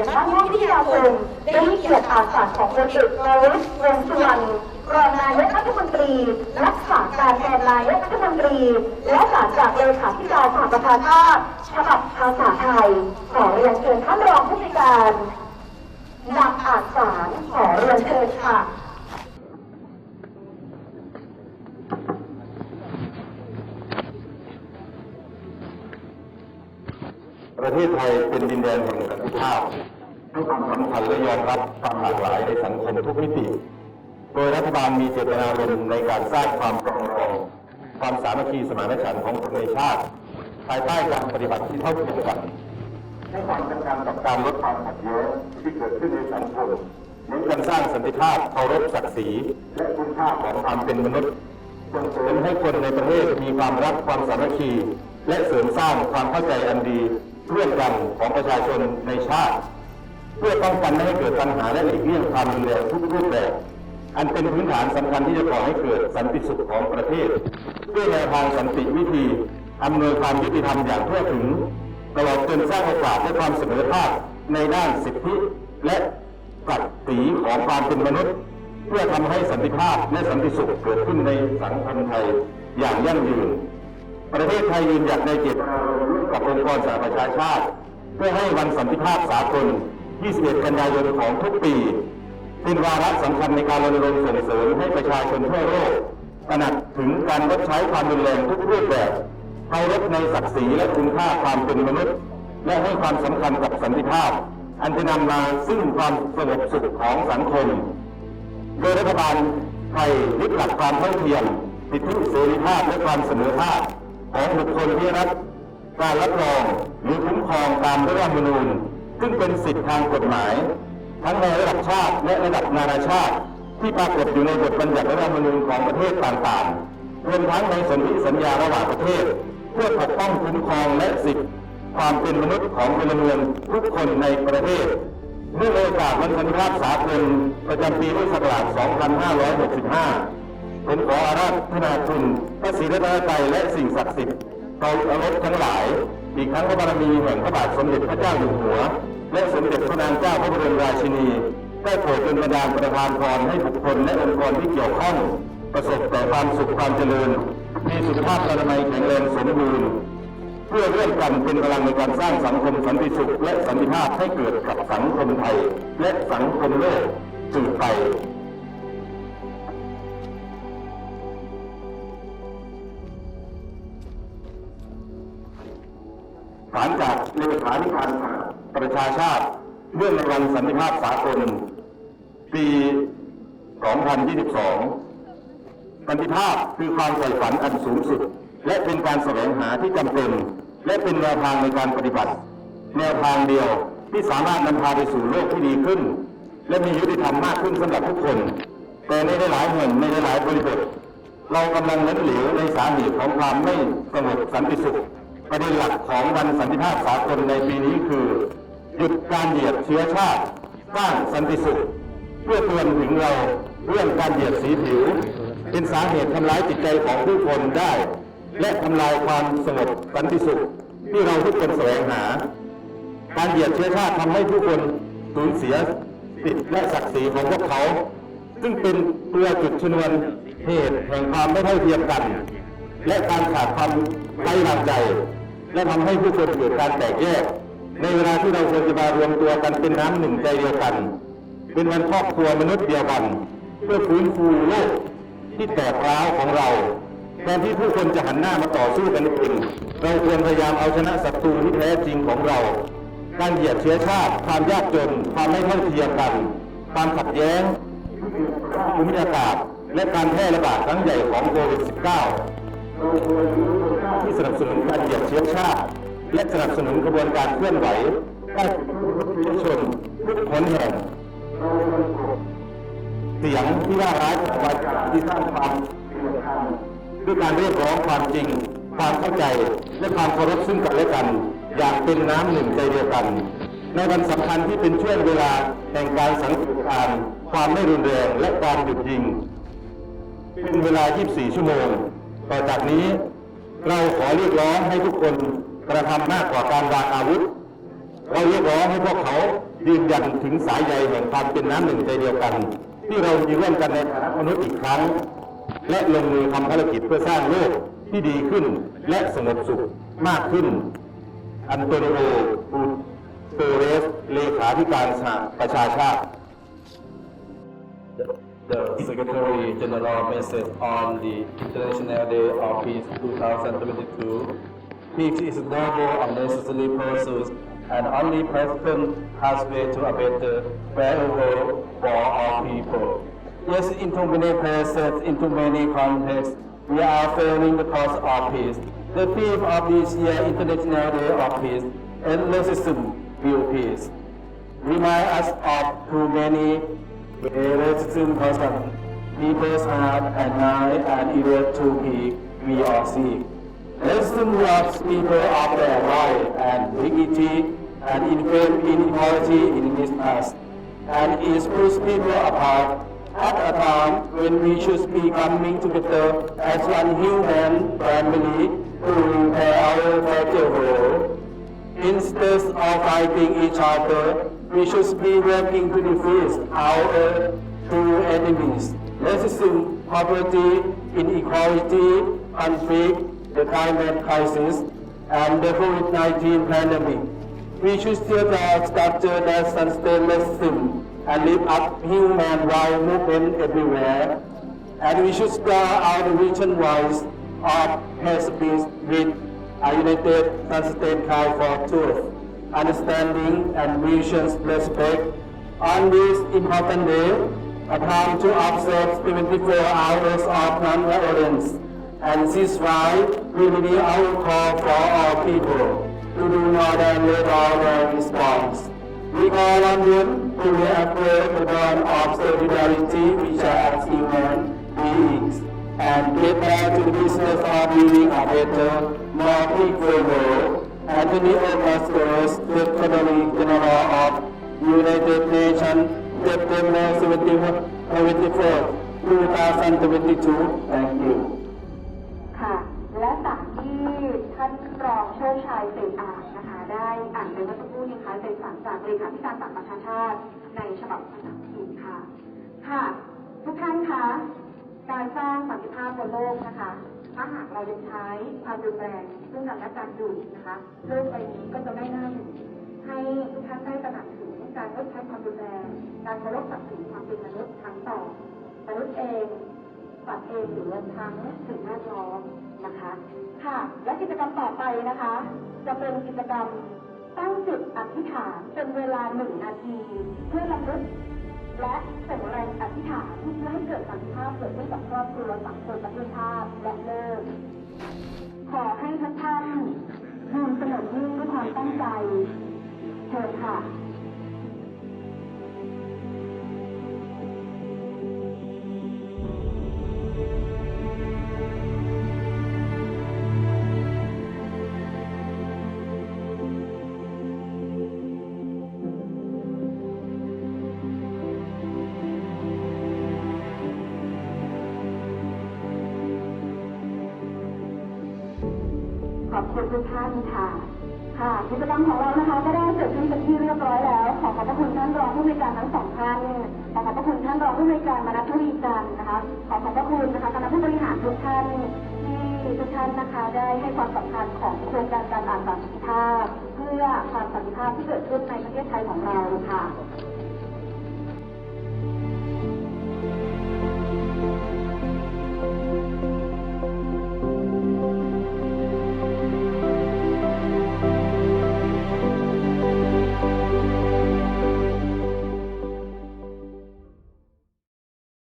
รงเรียนบ้านม่วงวิทยาคมได้ให้เกียรติอาสาของพลเอกประวิตรวงสุวรรณรองนายกรัฐมนตรี รักษาการแทนนายกรัฐมนตรี และสารจากเลขาธิการสหประชาชาติฉบับภาษาไทย ขอเรียนเชิญท่านรองผู้ในวยการนำอ่านสารขอเรียนเชิญค่ะประเทศไทยเป็นดินแดนแห่ง สันติภาพให้ความสำคัญและยอมรับความหลากหลายในสังคมทุกมิติ โดยรัฐบาลมีเจตนารมณ์ในการสร้างความปรองดองความสามัคคีสมานฉันท์ของคนในชาติ ภายใต้การปฏิบัติที่เท่าเทียมกันให้ความสำคัญกับการลดความขัดแย้งที่เกิดขึ้นในสังคมเน้นการสร้างสันติภาพเคารพศักดิ์ศรีและคุณค่าของความเป็นมนุษย์ส่งเสริมให้คนในประเทศมีความรักความสามัคคี และเสริมสร้างความเข้าใจอันดี ร่วมกันของประชาชนในชาติ เพื่อป้องกันไม่ให้เกิดปัญหาและหลีกเลี่ยงความรุนแรงทุกรูปแบบ อันเป็นพื้นฐานสำคัญที่จะก่อให้เกิดสันติสุขของประเทศ ด้วยแนวทางสันติวิธีอำนวยความยุติธรรมอย่างทั่วถึง ตลอดจนสร้างโอกาสและความเสมอภาคในด้านสิทธิและศักดิ์ศรีของความเป็นมนุษย์ เพื่อทำให้สันติภาพและสันติสุขเกิดขึ้นในสังคมไทยอย่างยั่งยืน ประเทศไทยยืนหยัดในเจตนารมณ์กับองค์กรสหประชาชาติ เพื่อให้วันสันติภาพสากล 21 กันยายนของทุกปี เป็นวาระสำคัญในการรณรงค์ส่งเสริมให้ประชาชนทั่วโลกตระหนักถึงการลดใช้ความรุนแรงทุกรูปแบบเคารพในศักดิ์ศรีและคุณค่าความเป็นมนุษย์ และให้ความสำคัญกับสันติภาพ อันจะนำมาซึ่งความสงบสุขของสังคม โดยรัฐบาลไทยยึดหลักความเท่าเทียมสิทธิเสรีภาพและความเสมอภาค ของบุคคลที่รับการรับรองหรือคุ้มครองตามรัฐธรรมนูญ ซึ่งเป็นสิทธิทางกฎหมาย ทั้งในระดับชาติและระดับนานาชาติ ที่ปรากฏอยู่ในบทบัญญัติรัฐธรรมนูญของประเทศต่างๆรวมทั้งในสนธิสัญญาระหว่างประเทศ เพื่อปกป้องคุ้มครองและสิทธิความเป็นมนุษย์ของพลเมืองทุกคนในประเทศเมื่อโอกาสวันสันติภาพสากลประจำปีพุทธศักราช 2565 ผมขออาราธนาคุณพระศรีรัตนตรัยและสิ่งศักดิ์สิทธิ์เราอรบทั้งหลาย อีกครั้งพระบารมีแห่งพระบาทสมเด็จพระเจ้าอยู่หัว และสมเด็จพระนางเจ้าพระบรมราชินีได้โปรดเป็นประดานประทานพรให้บุคคลและองค์กรที่เกี่ยวข้องประสบแต่ความสุขความเจริญ มีสุขภาพอนามัยแข็งแรงสมบูรณ์เพื่อร่วมกันเป็นพลังในการสร้างสังคมสันติสุขและสันติภาพให้เกิดกับสังคมไทย และสังคมโลกสืบไป ฐานจากเลขาธิการประชาชาติ เรื่องในวันสันติภาพสากล ปี 2022 สันติภาพคือความใฝ่ฝันอันสูงสุด และเป็นการแสวงหาที่จำเป็น และเป็นแนวทางในการปฏิบัติ แนวทางเดียวที่สามารถนำพาไปสู่โลกที่ดีขึ้น และมียุติธรรมมากขึ้นสำหรับทุกคน แต่ในหลายๆแห่งในหลายบริบทเรากำลังล้มเหลวในสาเหตุของความไม่สงบสันติสุข ประเด็นหลักของวันสันติภาพสากลในปีนี้คือ หยุดการเหยียดเชื้อชาติสร้างสันติสุข เพื่อเตือนถึงเราเรื่องการเหยียดสีผิว เป็นสาเหตุทำร้ายจิตใจของผู้คนได้ และทำลายความสงบสันติสุข ที่เราทุกคนแสวงหา การเหยียดเชื้อชาติทำให้ผู้คนสูญเสียสิทธิและศักดิ์ศรีของพวกเขา ซึ่งเป็นตัวจุดชนวนเหตุแห่งความไม่เท่าเทียมกัน และการขาดความไว้วางใจ และทำให้ผู้คนเกิดการแตกแยก ในเวลาที่เราควรจะมารวมตัวกันเป็นน้ำหนึ่งใจเดียวกัน เป็นวันครอบครัวมนุษย์เดียวกัน เพื่อฟื้นฟูโลกที่แตกร้าวของเราแทนที่ผู้คนจะหันหน้ามาต่อสู้กันเองเราควรพยายามเอาชนะศัตรูที่แท้จริงของเรา การเหยียดเชื้อชาติ ความยากจน ความไม่เท่าเทียมกัน ความขัดแย้งภูมิอากาศ และการแพร่ระบาดครั้งใหญ่ของโควิด -19 ที่สนับสนุนการเหยียดเชื้อชาติ และสนับสนุนกระบวนการเคลื่อนไหวได้ทุกชนทุกคนแห่งเสียงที่ว่าร้ายของวาจาที่สร้างความด้วยการเรียกร้องความจริง ความเข้าใจและความเคารพซึ่งกันและกัน อย่างเป็นน้ำหนึ่งใจเดียวกัน ในวันสำคัญที่เป็นช่วงเวลาแห่งการสังเกตการณ์ความไม่รุนแรงและการหยุดยิง เป็นเวลา 24 ชั่วโมง ต่อจากนี้ เราขอเรียกร้องให้ทุกคนกระทำมากกว่าการวางอาวุธ เราเรียกร้องให้พวกเขายืนยันถึงสายใยแห่งความเป็นน้ำหนึ่งใจเดียวกัน ที่เรามีร่วมกันในฐานะมนุษย์อีกครั้ง และลงมือทำภารกิจเพื่อสร้างโลกที่ดีขึ้นและสงบสุขมากขึ้น อันโตนิโอกูเตเรสเลขาธิการสหประชาชาติ the Secretary General message on the International Day of Peace 2022. Peace is noble, unnecessary pursuit, and only person pathway to a better, better world for all people. Yes, into many places, into many contexts, we are failing the cause of peace. The theme of this year International Day of Peace, Endlessism, Build Peace remind us of too many People's heart and mind and eager to be we all see. Racism robs people of their right and dignity and inflame inequality in this past. And it puts people apart at a time when we should be coming together as one human family to repair our fragile world. Instead of fighting each other, we should be working to defeat our uh, true enemies. Racism, poverty, inequality, conflict, the climate crisis, and the COVID-19 pandemic. We should still the structure that sustain racism and lift up human rights movement everywhere. And we should spell the region voice of hate speech with a united, consistent cry for truth, understanding, and visions respect. On this important day, a time to observe 74 hours of non-violence and this ceasefire will be our call for all people to do more than let our response. We call on them to reaffirm the bond of solidarity which are as human beings and get back to the business of living a better, more equal world. Anthony Augustus, the Secretary General of United Nations, September 74, 2022. Thank you. ค่ะ และจากที่ท่านรองโชคชัยเศษอ่านนะคะ ได้อ่านไปเมื่อสักครู่นี้ค่ะเป็นสารจากเลขาธิการสหประชาชาติในฉบับภาษาอังกฤษค่ะ ค่ะ ทุกท่านคะ การสร้างสันติภาพบนโลกนะคะ ถ้าหากเรายังใช้ ความรุนแรงซึ่งกันและกันอยู่นะคะโลกใบนี้ก็จะไม่น่าอยู่ให้ทุกท่านได้ตระหนักถึงการลดใช้ความรุนแรงการเคารพศักดิ์ศรีความเป็นมนุษย์ทั้งต่อมนุษย์เองสัตว์เองหรือรวมทั้งสิ่งแวดล้อมนะคะ ค่ะ และกิจกรรมต่อไปนะคะ จะเป็นกิจกรรมตั้งจุดอธิษฐานเป็นเวลาหนึ่งนาที เพื่อรำลึกและส่งแรงอธิษฐานเพื่อให้เกิดสันติภาพเกิดขึ้นกับครอบครัวสังคมประเทศชาติและโลก เชิญค่ะขอบคุณทุกท่านค่ะ ค่ะกิจกรรมของเรานะคะก็ได้เสร็จสิ้นเป็นที่เรียบร้อยแล้ว ขอขอบพระคุณท่านรองผู้บริการทั้งสองท่านขอขอบพระคุณท่านรองผู้บริการมานัทวีจันทร์นะคะ ขอขอบพระคุณนะคะคณะผู้บริหารทุกท่านที่ทุกท่านนะคะได้ให้ความสำคัญของโครงการการอ่านสันติภาพเพื่อความสันติภาพที่เกิดขึ้นในประเทศไทยของเราค่ะ